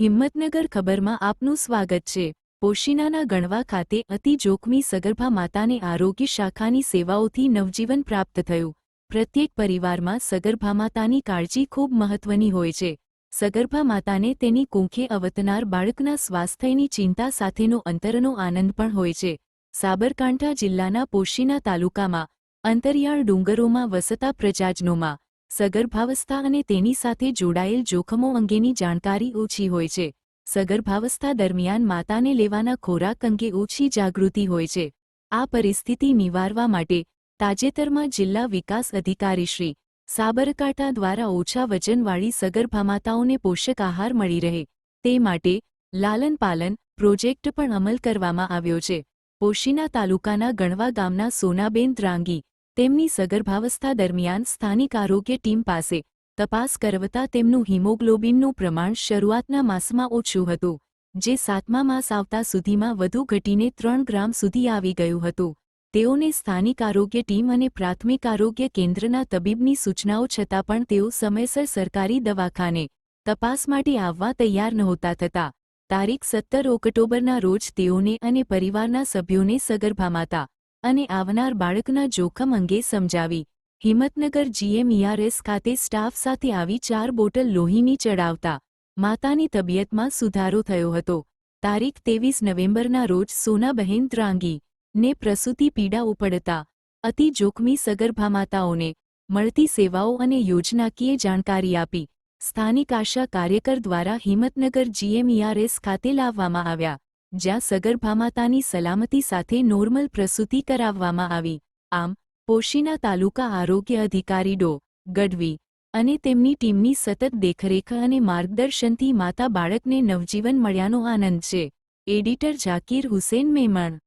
હિંમતનગર ખબરમાં આપનું સ્વાગત છે. પોશીનાના ગણવા ખાતે અતિ જોખમી સગર્ભા માતાને આરોગ્ય શાખાની સેવાઓથી નવજીવન પ્રાપ્ત થયું. પ્રત્યેક પરિવારમાં સગર્ભા માતાની કાળજી ખૂબ મહત્વની હોય છે. સગર્ભા માતાને તેની કુંખે અવતનાર બાળકના સ્વાસ્થ્યની ચિંતા સાથેનો અંતરનો આનંદ પણ હોય છે. સાબરકાંઠા જિલ્લાના પોશીના તાલુકામાં અંતરિયાળ ડુંગરોમાં વસતા પ્રજાજનોમાં સગર્ભાવસ્થા અને તેની સાથે જોડાયેલ જોખમો અંગેની જાણકારી ઓછી હોય છે. સગર્ભાવસ્થા દરમિયાન માતાને લેવાના ખોરાક અંગે ઓછી જાગૃતિ હોય છે. આ પરિસ્થિતિ નિવારવા માટે તાજેતરમાં જિલ્લા વિકાસ અધિકારીશ્રી સાબરકાંઠા દ્વારા ઓછા વજનવાળી સગર્ભા માતાઓને પોષક આહાર મળી રહે. તે માટે લાલન પાલન પ્રોજેક્ટ પણ અમલ કરવામાં આવ્યો છે. પોશીના તાલુકાના ગણવા ગામના સોનાબેન દ્રાંગી તેમની સગર્ભાવસ્થા દરમિયાન સ્થાનિક આરોગ્ય ટીમ પાસે તપાસ કરવતા તેમનું હિમોગ્લોબિનનું પ્રમાણ શરૂઆતના માસમાં ઓછું હતું, જે સાતમા માસ આવતા સુધીમાં વધુ ઘટીને ત્રણ ગ્રામ સુધી આવી ગયું હતું. તેઓને સ્થાનિક આરોગ્ય ટીમ અને પ્રાથમિક આરોગ્ય કેન્દ્રના તબીબની સૂચનાઓ છતાં પણ તેઓ સમયસર સરકારી દવાખાને તપાસ માટે આવવા તૈયાર નહોતા થતા. તારીખ સત્તર ઓક્ટોબરના રોજ તેઓને અને પરિવારના સભ્યોને સગર્ભા માતા અને આવનાર બાળકના જોખમ અંગે સમજાવી. હિંમતનગર જીએમઈઆરએસ ખાતે સ્ટાફ સાથે આવી ચાર બોટલ લોહીની ચડાવતા માતાની તબિયતમાં સુધારો થયો હતો. તારીખ ત્રેવીસ નવેમ્બરના રોજ સોનાબહેન ત્રાંગી ને પ્રસૂતિ પીડા ઉપડતા અતિ જોખમી સગર્ભા માતાઓને મળતી સેવાઓ અને યોજનાકીય જાણકારી આપી. સ્થાનિક આશા કાર્યકર દ્વારા હિંમતનગર જીએમઈઆરએસ ખાતે લાવવામાં આવ્યા. જ્યાં સગર્ભા માતાની સલામતી સાથે નોર્મલ પ્રસૂતિ કરાવવામાં આવી. આમ, પોશીના તાલુકા આરોગ્ય અધિકારી ડો. ગઢવી અને તેમની ટીમની સતત દેખરેખ અને માર્ગદર્શનથી માતા બાળકને નવજીવન મળ્યાનો આનંદ છે. એડિટર ઝાકીર હુસેન મેમણ